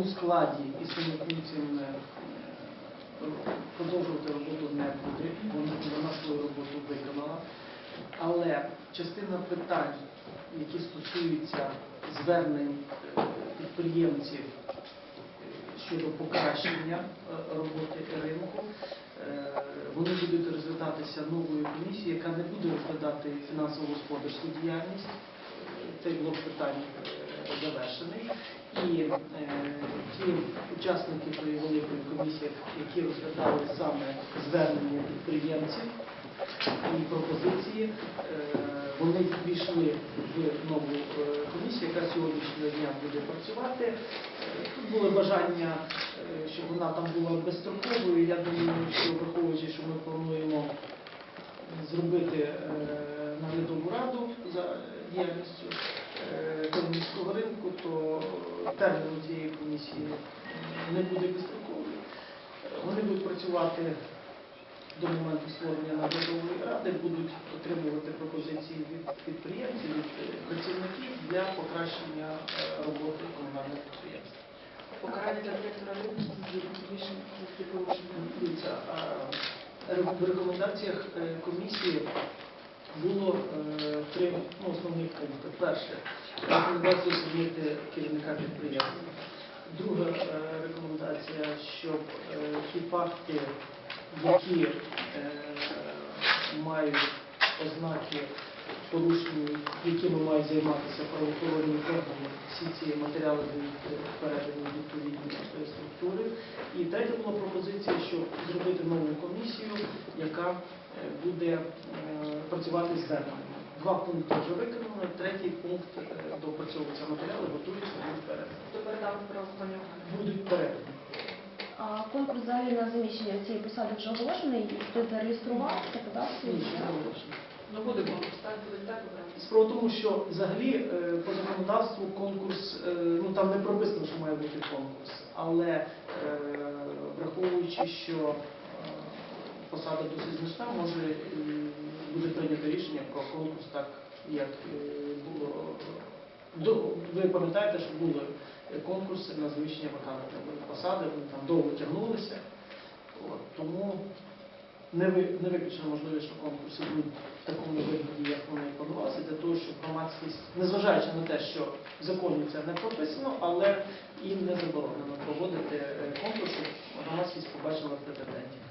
тому складі і з цими функціями е, продовжувати роботу не буде. Вона, свою роботу виконала. Але частина питань, які стосуються звернень е, підприємців е, щодо покращення роботи ринку, вони будуть розглядатися новою комісією, яка не буде розглядати фінансово-господарську діяльність. Цей блок питань е, завершений. І е, ті учасники тої великої комісії, які розглядали саме звернення підприємців і пропозиції, е, вони ввійшли в нову е, комісію, яка сьогоднішнього дня буде працювати. Е, Тут були бажання, щоб вона там була безстроковою. Я думаю, що враховуючи, що ми плануємо зробити е, наглядову раду за діяльністю е, Тернівського ринку, то термін цієї комісії не буде безстроковий. Е, Вони будуть працювати до моменту створення наглядової ради, будуть отримувати пропозиції від підприємців, від е, працівників для покращення е, роботи комунального підприємства. Покарання для директора ринку в рекомендаціях е, комісії було е, три ну, основні пункти. Перше, рекомендація звільнити керівника підприємства. Друга е, рекомендація, щоб е, ті факти, які е, мають ознаки порушень, якими мають займатися правоохоронні органи, всі ці матеріали будуть передані відповідні структури. І третя була пропозиція, щоб зробити нову комісію, яка буде е, працювати з зверненнями. Два пункти вже виконано, третій пункт е, доопрацьовується матеріали, готуються, будуть передані. Хто передав правоохоронні органи? Будуть передані. А конкурс взагалі на заміщення цієї посади вже оголошений, і хтось зареєструвався, подався. Ні, ще не оголошено. Ну буде конкурс, так обрати. Справа в тому, що взагалі е, по законодавству конкурс, ну там не прописано, що має бути конкурс, але враховуючи, що посада досить значна, може буде прийнято рішення про конкурс, так як е, було. Ви пам'ятаєте, що були конкурси на заміщення вакантної посади, вони там довго тягнулися. От, тому не, не виключено можливість, що конкурси будуть в такому вигляді, як вони і планувалися, для того, щоб громадськість, незважаючи на те, що в законі це не прописано, але і не заборонено проводити е, конкурс, щоб громадськість побачила претендентів.